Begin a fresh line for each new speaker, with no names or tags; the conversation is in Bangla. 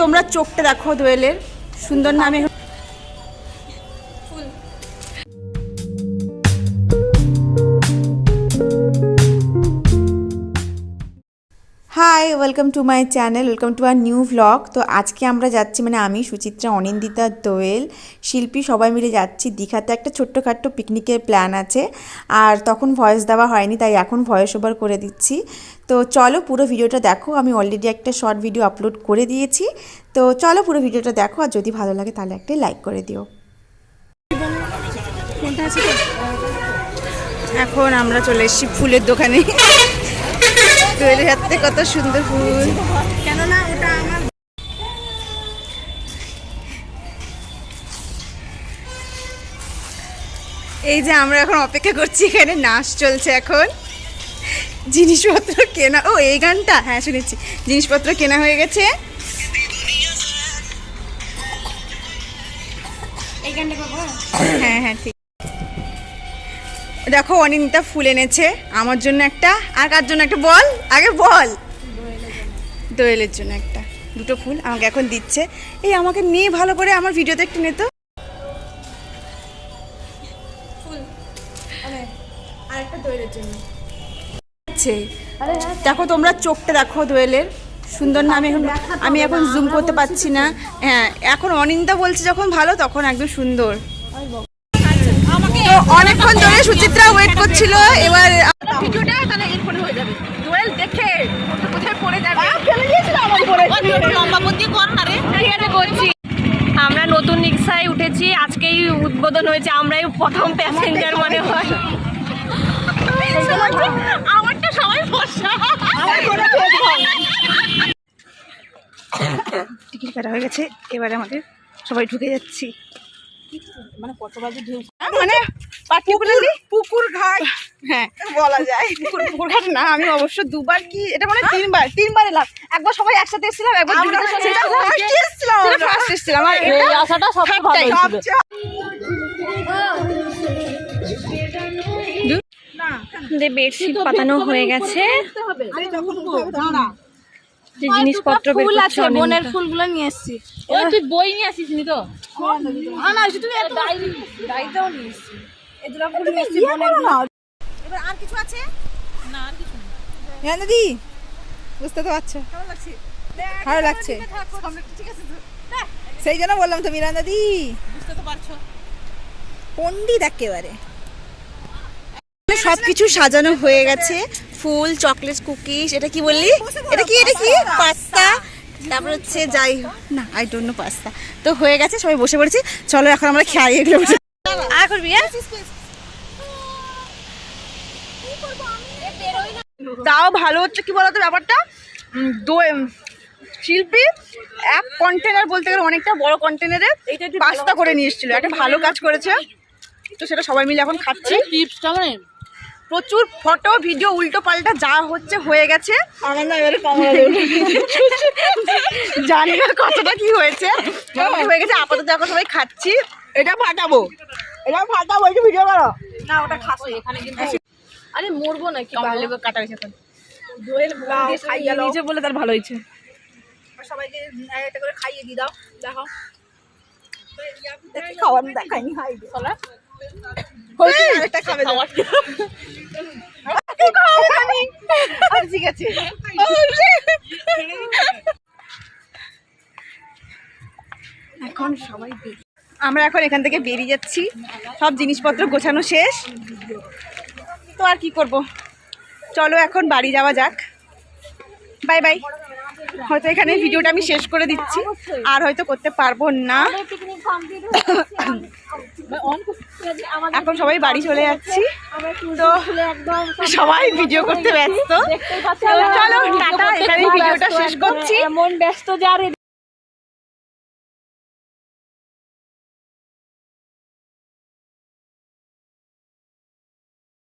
তোমরা চোখটা দেখো দোয়েলের। সুন্দর নামে welcome to my channel welcome to our new vlog তো আজকে আমরা যাচ্ছি মানে আমি, সুচিত্রা, অনিন্দিতা, দোয়েল, শিল্পী, সবাই মিলে যাচ্ছি দীঘাতে। একটা ছোট্টখাট্ট পিকনিকের প্ল্যান আছে। আর তখন ভয়েস দেওয়া হয়নি, তাই এখন ভয়েস ওভার করে দিচ্ছি। তো চলো পুরো ভিডিওটা দেখো, আমি অলরেডি একটা শর্ট ভিডিও আপলোড করে দিয়েছি। তো চলো পুরো ভিডিওটা দেখো, আর যদি ভালো লাগে তাহলে একটা লাইক করে দিও। এখন আমরা চলে এসেছি ফুলের দোকানে। দোয়েলের হাতে কত সুন্দর ফুল। কেননা ওটা আমার এই যে আমরা এখন অপেক্ষা করছি এখানে নাচ চলছে এখন। জিনিসপত্র কেনা ও এই গানটা? হ্যাঁ শুনেছি। জিনিসপত্র কেনা হয়ে গেছে। হ্যাঁ হ্যাঁ ঠিক। দেখো অনিন্দিতা ফুল এনেছে। আমার জন্য একটা আর কার জন্য একটা বল? আগে বল। দোয়েলের জন্য একটা দুটো ফুল আমাকে এখন দিচ্ছে। এই আমাকে নিয়ে ভালো করে আমার ভিডিওতে একটু নে তো। আর একটা দোয়েলের জন্য। দেখো তোমরা চোখটা দেখো দোয়েলের। সুন্দর না আমি এখন আমি এখন জুম করতে পারছি না। হ্যাঁ এখন অনিন্দা বলছে যখন ভালো তখন একদম সুন্দর। তো অনেকক্ষণ ধরে সুচিত্রা ওয়েট করছিল এবার ভিডিওটা তাহলে এরপরে হয়ে যাবে। দোয়েল দেখে। কোথায় পড়ে যাবে? ফেলে দিয়েছিল আমার
লম্বা বুদ্ধি কর না রে। ঠিক আছে করছি। আমরা নতুন রিক্সায় উঠেছি আজকেই উদ্বোধন হয়েছে আমরাই প্রথম প্যাসেঞ্জার মনে হয়। আমারটা সবাই ফর্সা
টিকিট কাটা হয়ে গেছে এবারে আমাদের সবাই ঢুকে যাচ্ছি।
মানে কত বাজে ঢেউ
মানে পুকুর ঘাট হ্যাঁ বলা যায় পুকুর পুকুর ঘাট না আমি অবশ্য দুবার কি এটা মানে তিনবার তিনবার এলাম একবার সবাই একসাথে এসেছিলাম একবার এসেছিলাম সেটা ফার্স্ট এসেছিলাম আর এটা
সবচেয়ে ভালো যে বেডশিট পাতানো হয়ে গেছে যে জিনিসপত্র
ফুল আছে বনের ফুলগুলো নিয়ে এসেছি
তুই বই নিয়ে আসিস নি তো
না এত নিয়ে বনের
এবার আর কিছু আছে? না আর কিছু হ্যাঁ দিদি। বুঝতে তো পারছ। ভালো লাগছে। সেই জন্য বললাম তো মিরান্দা দি। বুঝতে তো পারছ। পন্ডিত একেবারে। সব কিছু সাজানো হয়ে গেছে। ফুল চকলেট কুকিজ এটা কি বললি? এটা কি এটা কি? পাস্তা। তারপর হচ্ছে যাই হোক। না আই ডোন্ট নো পাস্তা। তো হয়ে গেছে সবাই বসে পড়েছি। চলো এখন আমরা খাই এগুলো আ করবি হ্যাঁ? তাও ভালো হচ্ছে কি বলতো ব্যাপারটা? শিল্পী এক কন্টেনার বলতে গেলে অনেকটা বড় কন্টেনারে পাস্তা করে নিয়ে এসেছিল একটা ভালো কাজ করেছে। তো সেটা সবাই মিলে এখন খাচ্ছি।
মানে?
প্রচুর ফটো ভিডিও উল্টো পাল্টা যা হচ্ছে হয়ে গেছে। জানি না কতটা কি হয়েছে। হয়ে গেছে আপাতত এখন সবাই খাচ্ছি। এটা ফাটাবো। এটা ফাটাবো একটু ভিডিও করো। না ওটা খাস এখানে কিন্তু
আরে মরবো না কি
কমলা লেবু কাটা হয়েছে এখন।
নিজে বলে তার ভালো হয়েছে।
সবাইকে একটা করে খাইয়ে দিয়ে দাও দেখো। খাবে দাও। আচ্ছা, ঠিক আছে। এখন সবাই আমরা এখন এখান থেকে বেরিয়ে যাচ্ছি। সব জিনিসপত্র গোছানো শেষ। তো আর কি করব? চলো এখন বাড়ি যাওয়া যাক। Bye bye. হয়তো এখানে ভিডিওটা আমি শেষ করে দিচ্ছি। আর হয়তো করতে পারব না। এখন সবাই বাড়ি চলে যাচ্ছি। তো সবাই ভিডিও করতে ব্যস্ত। চলো, টাটা। এখানে ভিডিওটা শেষ করছি।
এমন ব্যস্ত, যে